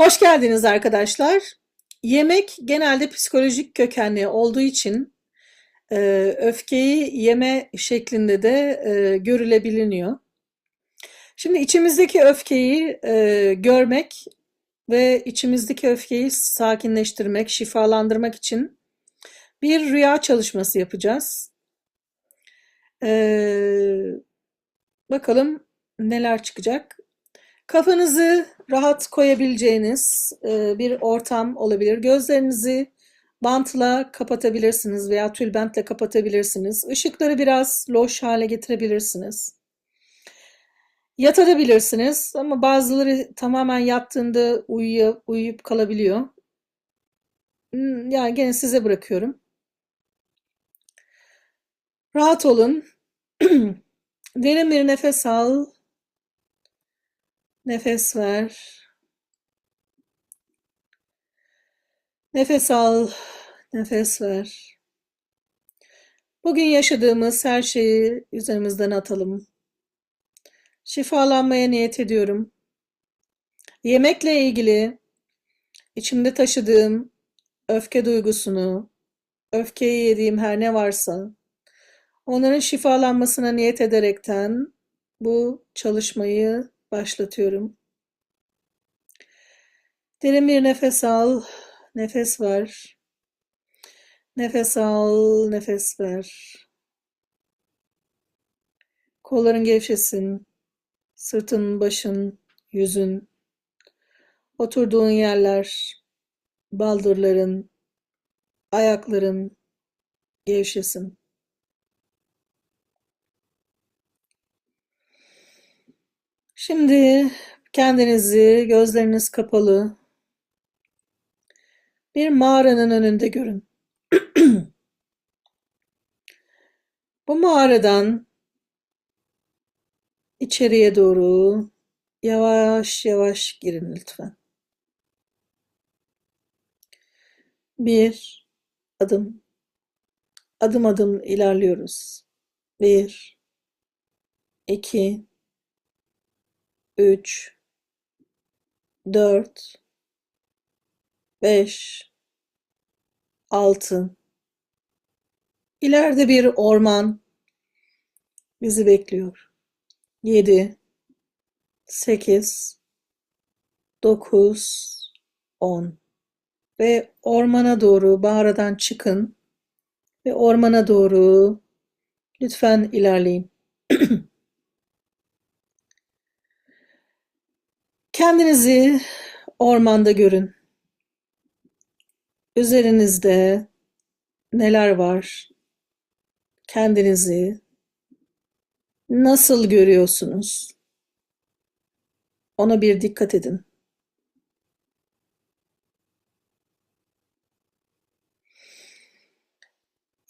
Hoş geldiniz arkadaşlar. Yemek genelde psikolojik kökenli olduğu için e, öfkeyi yeme şeklinde de e, görülebiliniyor. Şimdi içimizdeki öfkeyi e, görmek ve içimizdeki öfkeyi sakinleştirmek, şifalandırmak için bir rüya çalışması yapacağız. E, bakalım neler çıkacak. Kafanızı rahat koyabileceğiniz e, bir ortam olabilir. Gözlerinizi bantla kapatabilirsiniz veya tülbentle kapatabilirsiniz. Işıkları biraz loş hale getirebilirsiniz. Yatabilirsiniz ama bazıları tamamen yattığında uyuyup, uyuyup kalabiliyor. Hmm, Yani gene size bırakıyorum. Rahat olun. Derin bir nefes al. Nefes ver. Nefes al. Nefes ver. Bugün yaşadığımız her şeyi üzerimizden atalım. Şifalanmaya niyet ediyorum. Yemekle ilgili içimde taşıdığım öfke duygusunu, öfkeyi yediğim her ne varsa onların şifalanmasına niyet ederekten bu çalışmayı başlatıyorum. Derin bir nefes al, nefes ver. Nefes al, nefes ver. Kolların gevşesin. Sırtın, başın, yüzün, oturduğun yerler, baldırların, ayakların gevşesin. Şimdi kendinizi gözleriniz kapalı bir mağaranın önünde görün. Bu mağaradan içeriye doğru yavaş yavaş girin lütfen. Bir adım, adım adım ilerliyoruz. Bir, iki, üç, dört, beş, altı. İleride bir orman bizi bekliyor. Yedi, sekiz, dokuz, on. Ve ormana doğru mağaradan çıkın ve ormana doğru lütfen ilerleyin. Kendinizi ormanda görün. Üzerinizde neler var? Kendinizi nasıl görüyorsunuz? Ona bir dikkat edin.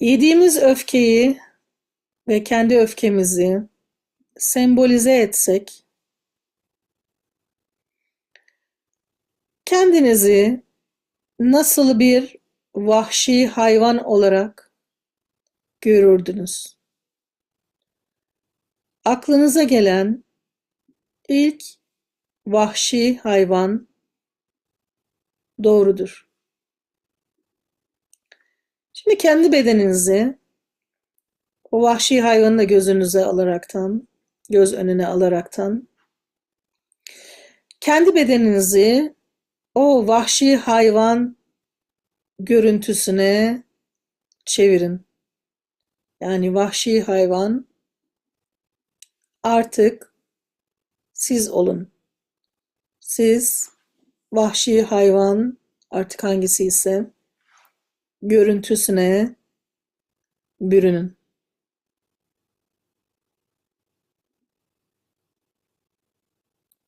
Yediğimiz öfkeyi ve kendi öfkemizi sembolize etsek, kendinizi nasıl bir vahşi hayvan olarak görürdünüz? Aklınıza gelen ilk vahşi hayvan doğrudur. Şimdi kendi bedeninizi o vahşi hayvanı da gözünüze alaraktan, göz önüne alaraktan kendi bedeninizi o vahşi hayvan görüntüsüne çevirin. Yani vahşi hayvan artık siz olun. Siz vahşi hayvan artık hangisi ise görüntüsüne bürünün.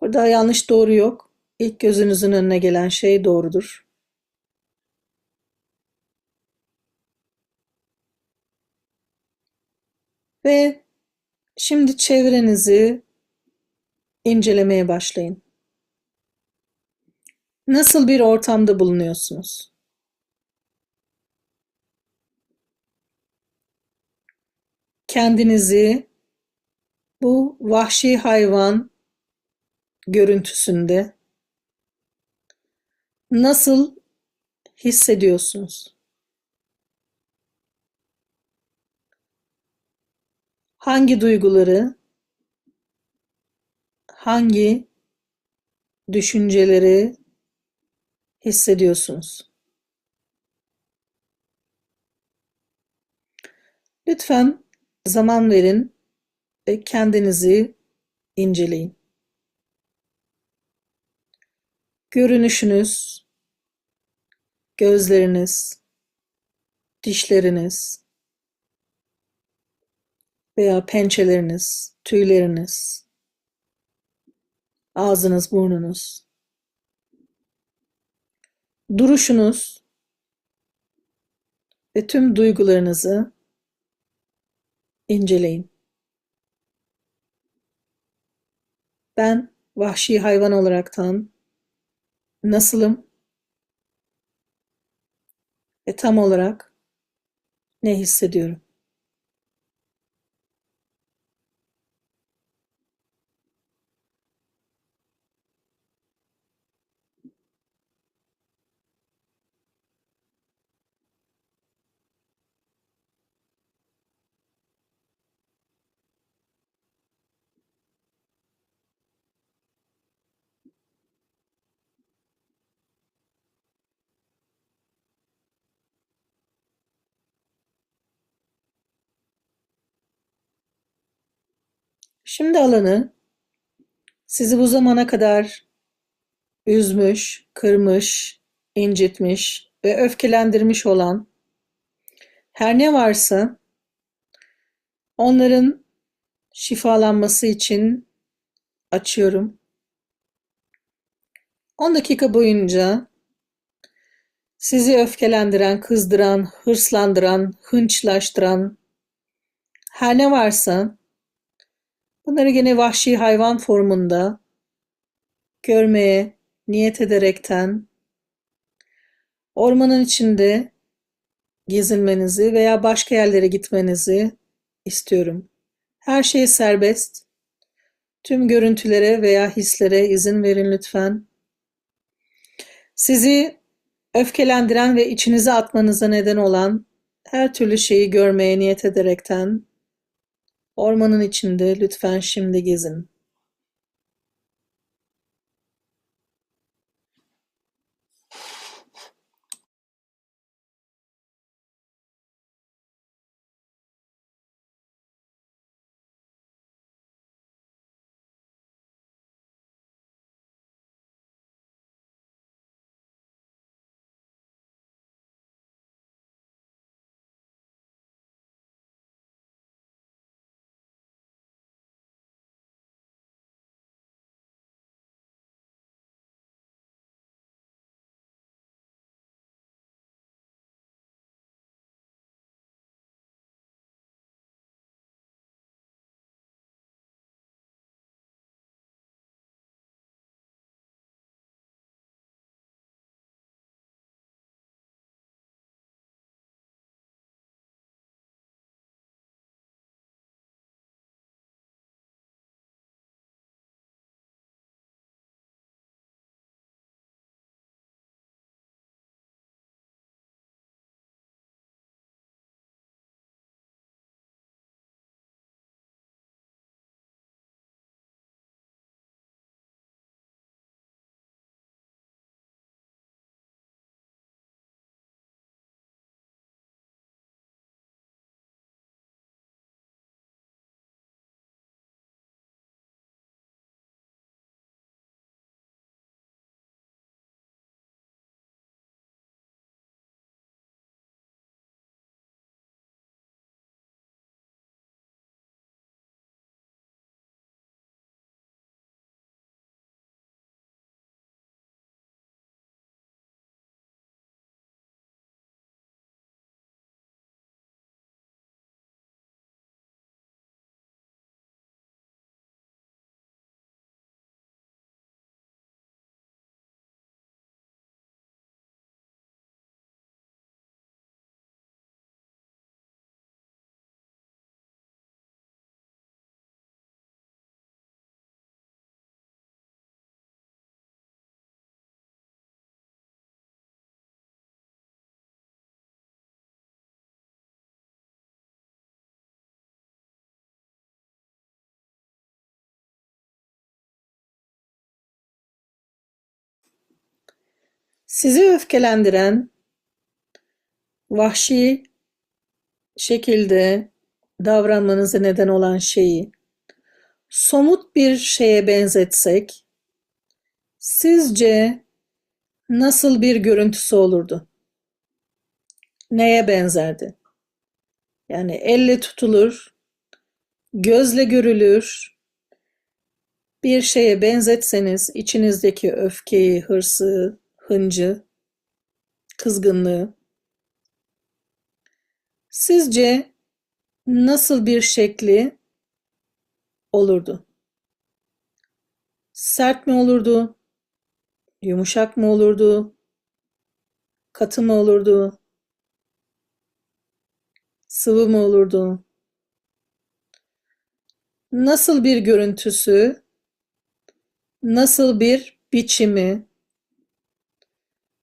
Burada yanlış doğru yok. İlk gözünüzün önüne gelen şey doğrudur. Ve şimdi çevrenizi incelemeye başlayın. Nasıl bir ortamda bulunuyorsunuz? Kendinizi bu vahşi hayvan görüntüsünde Nasıl hissediyorsunuz? Hangi duyguları, hangi düşünceleri hissediyorsunuz? Lütfen zaman verin ve kendinizi inceleyin. Görünüşünüz, gözleriniz, dişleriniz veya pençeleriniz, tüyleriniz, ağzınız, burnunuz, duruşunuz ve tüm duygularınızı inceleyin. Ben vahşi hayvan olaraktan nasılım ve tam olarak ne hissediyorum? Şimdi alanı sizi bu zamana kadar üzmüş, kırmış, incitmiş ve öfkelendirmiş olan her ne varsa onların şifalanması için açıyorum. 10 dakika boyunca sizi öfkelendiren, kızdıran, hırslandıran, hınçlaştıran her ne varsa bunları gene vahşi hayvan formunda görmeye niyet ederekten ormanın içinde gezinmenizi veya başka yerlere gitmenizi istiyorum. Her şey serbest. Tüm görüntülere veya hislere izin verin lütfen. Sizi öfkelendiren ve içinize atmanıza neden olan her türlü şeyi görmeye niyet ederekten ormanın içinde lütfen şimdi gezin. Sizi öfkelendiren, vahşi şekilde davranmanıza neden olan şeyi somut bir şeye benzetsek, sizce nasıl bir görüntüsü olurdu? Neye benzerdi? Yani elle tutulur, gözle görülür, bir şeye benzetseniz içinizdeki öfkeyi, hırsı, hıncı, kızgınlığı sizce nasıl bir şekli olurdu? Sert mi olurdu? Yumuşak mı olurdu? Katı mı olurdu? Sıvı mı olurdu? Nasıl bir görüntüsü, nasıl bir biçimi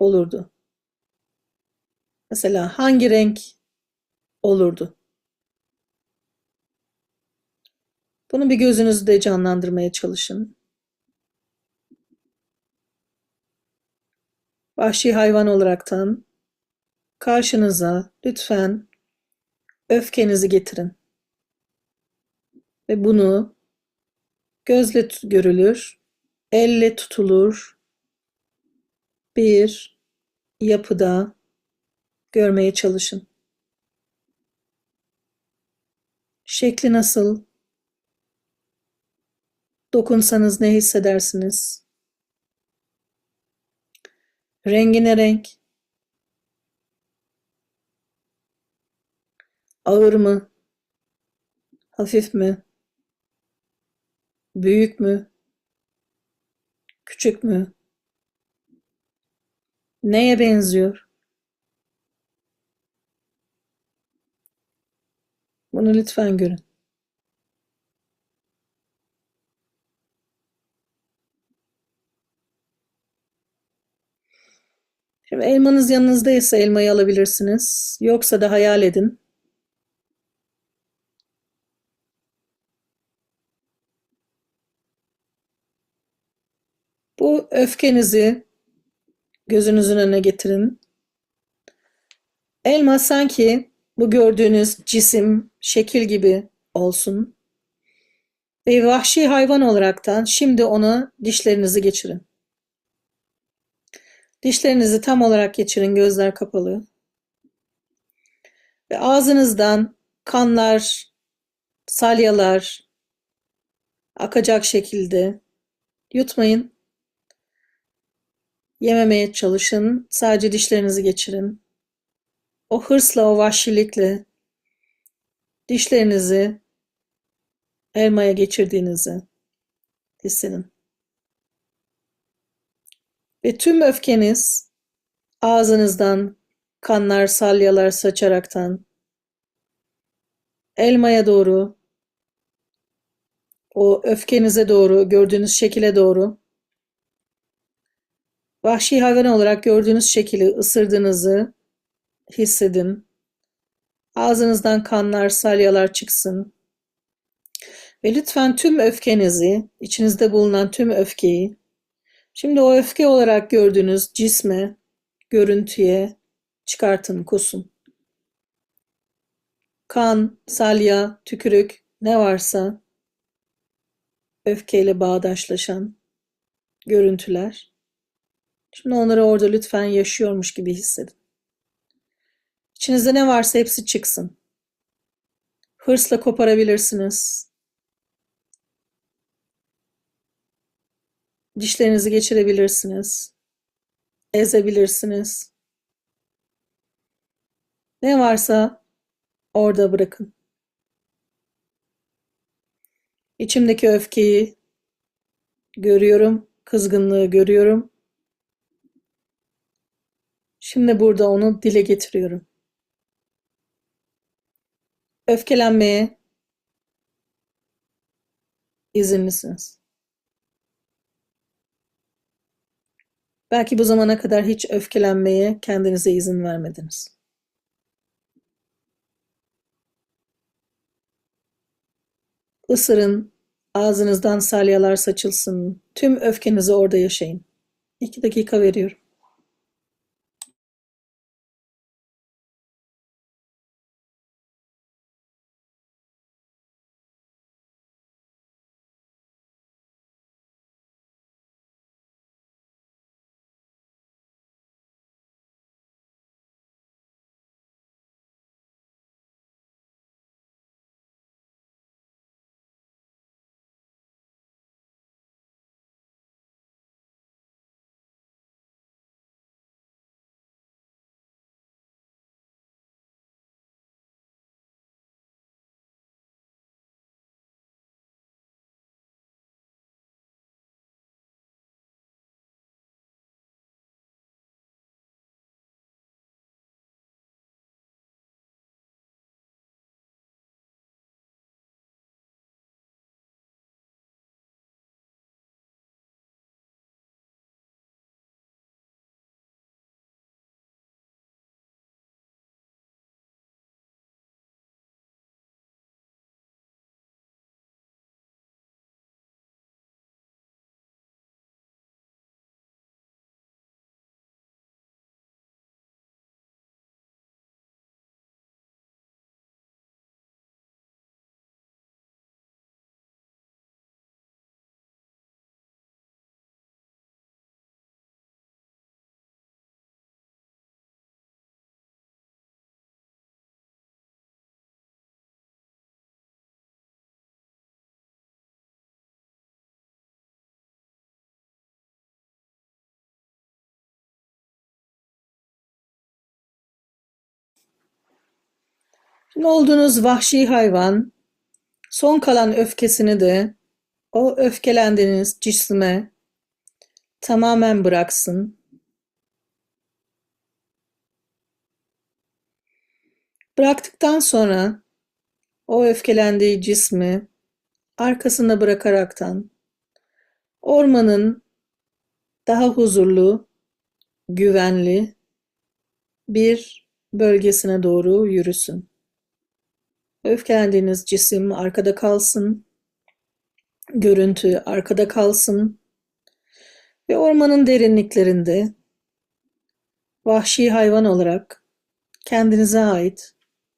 olurdu? Mesela hangi renk olurdu? Bunu bir gözünüzde canlandırmaya çalışın. Vahşi hayvan olaraktan karşınıza lütfen öfkenizi getirin. Ve bunu gözle görülür, elle tutulur bir yapıda görmeye çalışın. Şekli nasıl? Dokunsanız ne hissedersiniz? Rengi ne renk? Ağır mı? Hafif mi? Büyük mü? Küçük mü? Neye benziyor? Bunu lütfen görün. Şimdi elmanız yanınızdaysa elmayı alabilirsiniz. Yoksa da hayal edin. Bu öfkenizi gözünüzün önüne getirin. Elma sanki bu gördüğünüz cisim, şekil gibi olsun. Ve vahşi hayvan olaraktan şimdi ona dişlerinizi geçirin. Dişlerinizi tam olarak geçirin, gözler kapalı. Ve ağzınızdan kanlar, salyalar akacak şekilde yutmayın. Yememeye çalışın. Sadece dişlerinizi geçirin. O hırsla, o vahşilikle dişlerinizi elmaya geçirdiğinizi hissedin. Ve tüm öfkeniz ağzınızdan kanlar, salyalar saçaraktan elmaya doğru, o öfkenize doğru, gördüğünüz şekile doğru, vahşi hayvan olarak gördüğünüz şekili ısırdığınızı hissedin. Ağzınızdan kanlar, salyalar çıksın. Ve lütfen tüm öfkenizi, içinizde bulunan tüm öfkeyi Şimdi o öfke olarak gördüğünüz cisme, görüntüye çıkartın, kusun. Kan, salya, tükürük ne varsa öfkeyle bağdaşlaşan görüntüler. Şimdi onları orada lütfen yaşıyormuş gibi hissedin. İçinizde ne varsa hepsi çıksın. Hırsla koparabilirsiniz. Dişlerinizi geçirebilirsiniz. Ezebilirsiniz. Ne varsa orada bırakın. İçimdeki öfkeyi görüyorum, kızgınlığı görüyorum. Şimdi burada onu dile getiriyorum. Öfkelenmeye izinlisiniz. Belki bu zamana kadar hiç öfkelenmeye kendinize izin vermediniz. Isırın, ağzınızdan salyalar saçılsın, tüm öfkenizi orada yaşayın. İki dakika veriyorum. Şimdi olduğunuz vahşi hayvan son kalan öfkesini de o öfkelendiğiniz cisme tamamen bıraksın. Bıraktıktan sonra o öfkelendiği cismi arkasında bırakaraktan ormanın daha huzurlu, güvenli bir bölgesine doğru yürüsün. Öfkelendiğiniz cisim arkada kalsın, görüntü arkada kalsın ve ormanın derinliklerinde vahşi hayvan olarak kendinize ait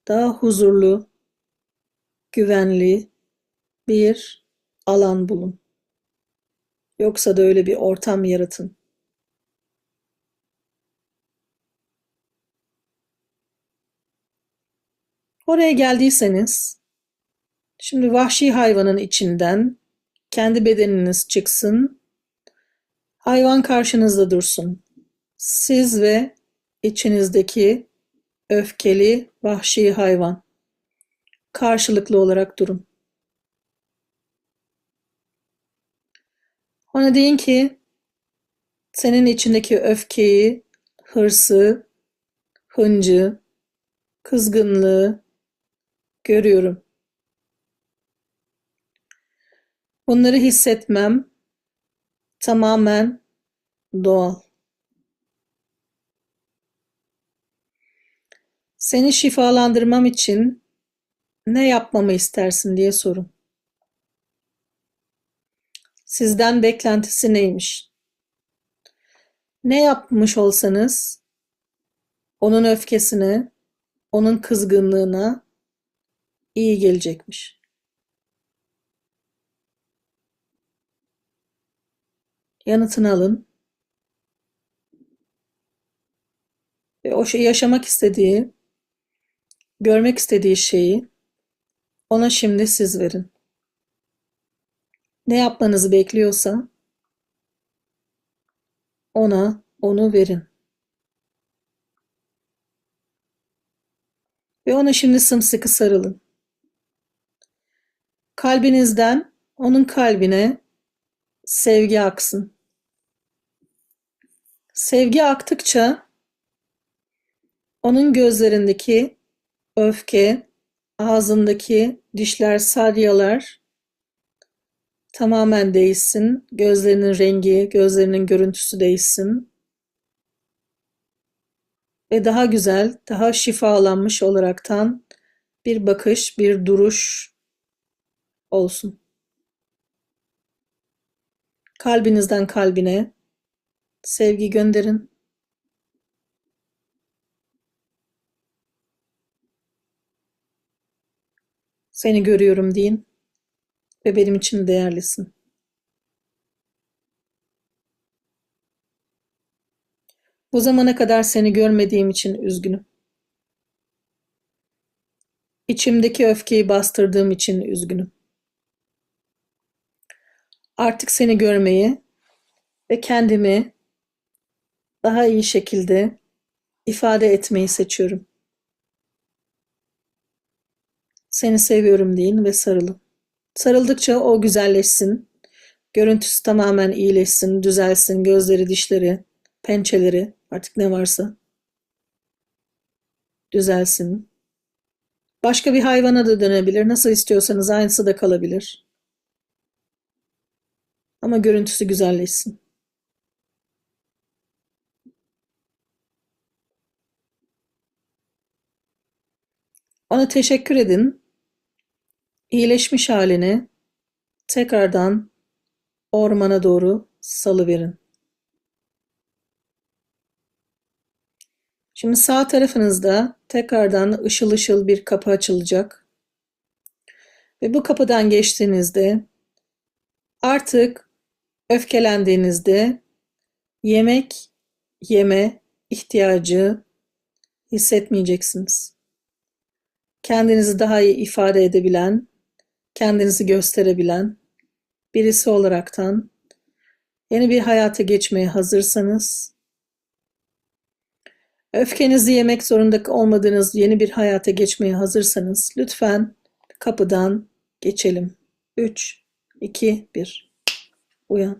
daha huzurlu, güvenli bir alan bulun. Yoksa da öyle bir ortam yaratın. Oraya geldiyseniz, şimdi vahşi hayvanın içinden kendi bedeniniz çıksın, hayvan karşınızda dursun. Siz ve içinizdeki öfkeli vahşi hayvan karşılıklı olarak durun. Ona deyin ki senin içindeki öfkeyi, hırsı, hıncı, kızgınlığı görüyorum. Bunları hissetmem tamamen doğal. Seni şifalandırmam için ne yapmamı istersin diye sorun. Sizden beklentisi neymiş? Ne yapmış olsanız onun öfkesine, onun kızgınlığına iyi gelecekmiş. Yanıtını alın. Ve o şey yaşamak istediği, görmek istediği şeyi ona şimdi siz verin. Ne yapmanızı bekliyorsa ona onu verin. Ve ona şimdi sımsıkı sarılın. Kalbinizden onun kalbine sevgi aksın. Sevgi aktıkça onun gözlerindeki öfke, ağzındaki dişler, salyalar tamamen değişsin. Gözlerinin rengi, gözlerinin görüntüsü değişsin. Ve daha güzel, daha şifalanmış olaraktan bir bakış, bir duruş olsun. Kalbinizden kalbine sevgi gönderin. Seni görüyorum deyin ve benim için değerlisin. Bu zamana kadar seni görmediğim için üzgünüm. İçimdeki öfkeyi bastırdığım için üzgünüm. Artık seni görmeyi ve kendimi daha iyi şekilde ifade etmeyi seçiyorum. Seni seviyorum deyin ve sarılın. Sarıldıkça o güzelleşsin. Görüntüsü tamamen iyileşsin, düzelsin, gözleri, dişleri, pençeleri, artık ne varsa düzelsin. Başka bir hayvana da dönebilir. Nasıl istiyorsanız aynısı da kalabilir. Ama görüntüsü güzelleşsin. Ona teşekkür edin. İyileşmiş halini tekrardan ormana doğru salıverin. Şimdi sağ tarafınızda tekrardan ışıl ışıl bir kapı açılacak. Ve bu kapıdan geçtiğinizde artık öfkelendiğinizde yemek yeme ihtiyacı hissetmeyeceksiniz. Kendinizi daha iyi ifade edebilen, kendinizi gösterebilen birisi olaraktan yeni bir hayata geçmeye hazırsanız Öfkenizi yemek zorunda olmadığınız yeni bir hayata geçmeye hazırsanız lütfen kapıdan geçelim. 3, 2, 1. 对呀。